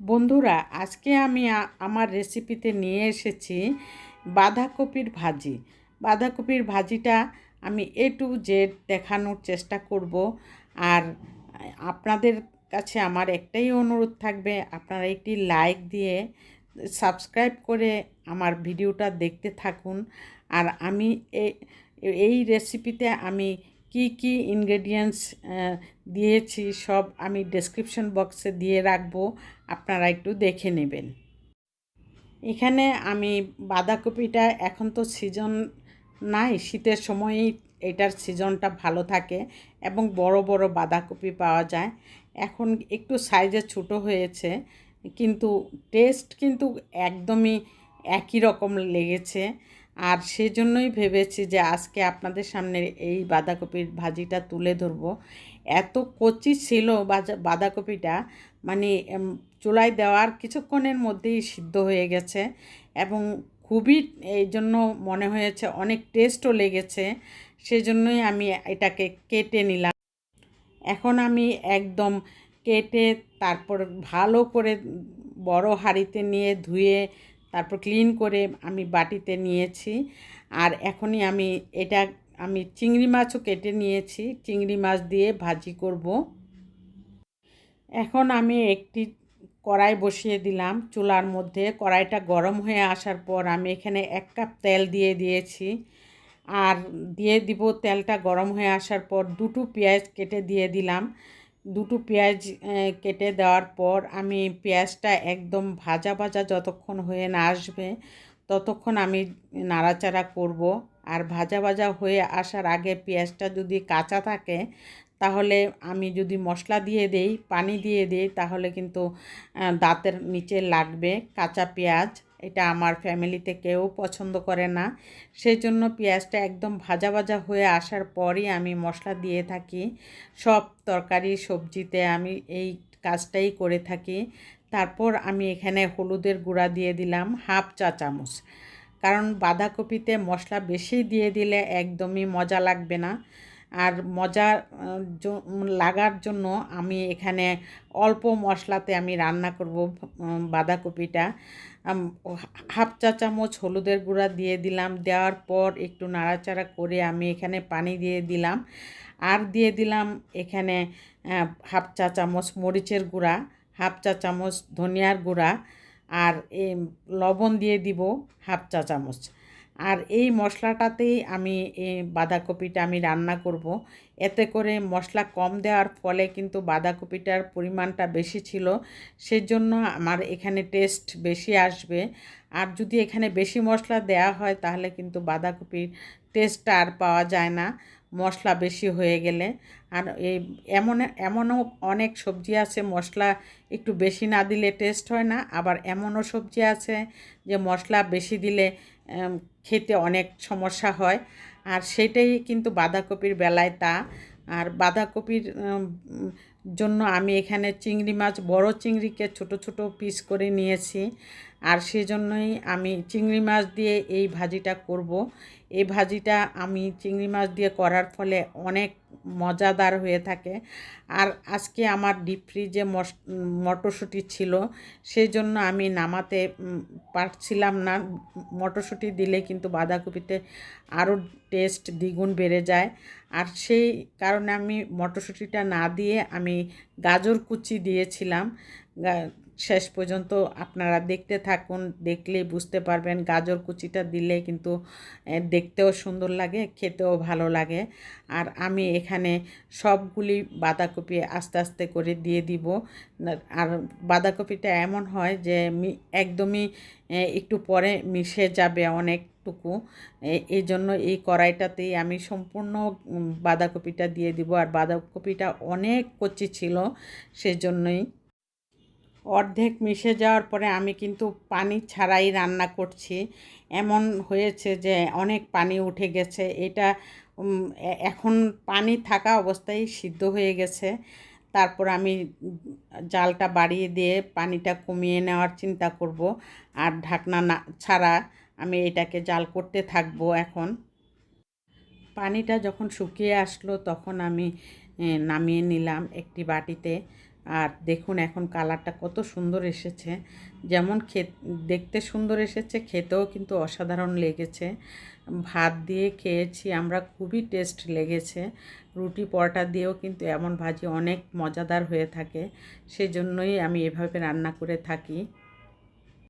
বন্ধুরা, আজকে আমি আমার রেসিপিতে নিয়ে এসেছি বাঁধাকপির ভাজি। বাঁধাকপির ভাজিটা আমি এ টু জেড দেখানোর চেষ্টা করব। আর আপনাদের কাছে আমার একটাই অনুরোধ থাকবে, আপনারা একটি লাইক দিয়ে সাবস্ক্রাইব করে আমার ভিডিওটা দেখতে থাকুন। আর আমি এই রেসিপিতে আমি কি কি ইনগ্রেডিয়েন্টস দিয়েছি সব আমি ডেসক্রিপশন বক্সে দিয়ে রাখব, আপনারা একটু দেখে নেবেন। এখানে আমি বাঁধাকপিটা এখন তো সিজন নাই, শীতের সময়ই এটার সিজনটা ভালো থাকে এবং বড় বড় বাঁধাকপি পাওয়া যায়। এখন একটু সাইজে ছোট হয়েছে, কিন্তু টেস্ট কিন্তু একদমই একই রকম লেগেছে। আর সেজন্যই ভেবেছি যে আজকে আপনাদের সামনে এই বাঁধাকপির ভাজিটা তুলে ধরবো। এত কচি ছিল বাঁধাকপিটা মানে চুলায় দেওয়ার কিছুক্ষণের মধ্যেই সিদ্ধ হয়ে গেছে এবং খুবই এই জন্য মনে হয়েছে অনেক টেস্টও লেগেছে, সেজন্যই আমি এটাকে কেটে নিলাম। এখন আমি একদম কেটে তারপর ভালো করে বড় হাঁড়িতে নিয়ে ধুয়ে তারপর ক্লিন করে আমি বাটিতে নিয়েছি। আর এখনই আমি এটা, আমি চিংড়ি মাছও কেটে নিয়েছি। চিংড়ি মাছ দিয়ে ভাজি করব। এখন আমি একটি কড়াই বসিয়ে দিলাম চুলার মধ্যে। কড়াইটা গরম হয়ে আসার পর আমি এখানে এক কাপ তেল দিয়ে দিয়েছি। আর দিয়ে দিব তেলটা গরম হয়ে আসার পর দুটো পেঁয়াজ কেটে দিয়ে দিলাম। দুটো পেঁয়াজ কেটে দেওয়ার পর আমি পেঁয়াজটা একদম ভাজা ভাজা যতক্ষণ হয়ে না আসবে, ততক্ষণ আমি নাড়াচাড়া করব। আর ভাজা ভাজা হয়ে আসার আগে পেঁয়াজটা যদি কাঁচা থাকে তাহলে আমি যদি মশলা দিয়ে দেই, পানি দিয়ে দিই, তাহলে কিন্তু দাঁতের নিচে লাগবে কাঁচা পেঁয়াজ। এটা আমার ফ্যামিলিতে কেউ পছন্দ করে না। সেই জন্য পেঁয়াজটা একদম ভাজা ভাজা হয়ে আসার পরই আমি মশলা দিয়ে থাকি। সব তরকারি, সবজিতে আমি এই কাজটাই করে থাকি। তারপর আমি এখানে হলুদের গুঁড়া দিয়ে দিলাম হাফ চা চামচ। কারণ বাঁধাকপিতে মশলা বেশি দিয়ে দিলে একদমই মজা লাগবে না। আর মজা লাগার জন্য আমি এখানে অল্প মশলাতে আমি রান্না করব বাঁধাকপিটা। হাফ চা চামচ হলুদের গুঁড়া দিয়ে দিলাম। দেওয়ার পর একটু নাড়াচাড়া করে আমি এখানে পানি দিয়ে দিলাম। আর দিয়ে দিলাম এখানে হাফ চা চামচ মরিচের গুঁড়া, হাফ চা চামচ ধনিয়ার গুঁড়া। আর লবণ দিয়ে দিব হাফ চা চামচ। আর এই মশলাটাতেই আমি বাঁধাকপিটা আমি রান্না করব। এতে করে মশলা কম দেওয়ার ফলে কিন্তু বাঁধাকপিটার পরিমাণটা বেশি ছিল। সেজন্য আমার এখানে টেস্ট বেশি আসবে। আর যদি এখানে বেশি মশলা দেয়া হয় তাহলে কিন্তু বাঁধাকপির টেস্টটা আর পাওয়া যায় না। মশলা বেশি হয়ে গেলে। আর এই এমন, এমনও অনেক সবজি আছে, মশলা একটু বেশি না দিলে টেস্ট হয় না। আবার এমনও সবজি আছে যে মশলা বেশি দিলে খেতে অনেক সমস্যা হয়। আর সেটাই কিন্তু বাঁধাকপির বেলায় তা। আর বাঁধাকপির জন্য আমি এখানে চিংড়ি মাছ, বড় চিংড়িকে ছোট ছোট পিস করে নিয়েছি। আর সেজন্যই আমি চিংড়ি মাছ দিয়ে এই ভাজিটা করব। এই ভাজিটা আমি চিংড়ি মাছ দিয়ে করার ফলে অনেক মজাদার হয়ে থাকে। আর আজকে আমার ডিপ ফ্রিজে মটরশুঁটি ছিল সেই জন্য আমি নামাতে পারছিলাম না। মটরশুঁটি দিলে কিন্তু বাঁধাকপিতে আরও টেস্ট দ্বিগুণ বেড়ে যায়। আর সেই কারণে আমি মটরশুঁটিটা না দিয়ে আমি গাজর কুচি দিয়েছিলাম। শেষ পর্যন্ত আপনারা দেখতে থাকুন, দেখলেই বুঝতে পারবেন। গাজর কুচিটা দিলে কিন্তু দেখতেও সুন্দর লাগে, খেতেও ভালো লাগে। আর আমি এখানে সবগুলি বাঁধাকপি আস্তে আস্তে করে দিয়ে দিব। আর বাঁধাকপিটা এমন হয় যে একদমই একটু পরে মিশে যাবে অনেকটুকু। এই জন্য এই কড়াইটাতেই আমি সম্পূর্ণ বাঁধাকপিটা দিয়ে দিব। আর বাঁধাকপিটা অনেক কচি ছিল, সেজন্যই অর্ধেক মিশে যাওয়ার পরে আমি কিন্তু পানি ছাড়াই রান্না করছি। এমন হয়েছে যে অনেক পানি উঠে গেছে। এটা এখন পানি থাকা অবস্থায় সিদ্ধ হয়ে গেছে। তারপর আমি জালটা বাড়িয়ে দিয়ে পানিটা কমিয়ে নেওয়ার চিন্তা করব। আর ঢাকনা না, ছাড়া আমি এটাকে জাল করতে থাকব এখন। পানিটা যখন শুকিয়ে আসলো তখন আমি নামিয়ে নিলাম একটি বাটিতে। আর দেখুন এখন কালারটা কত সুন্দর এসেছে। যেমন দেখতে সুন্দর এসেছে, খেতেও কিন্তু অসাধারণ লেগেছে। ভাত দিয়ে খেয়েছি, আমরা খুবই টেস্ট লেগেছে। রুটি পরোটা দিয়েও কিন্তু এমন ভাজি অনেক মজাদার হয়ে থাকে। সেজন্যই আমি এভাবে রান্না করে থাকি।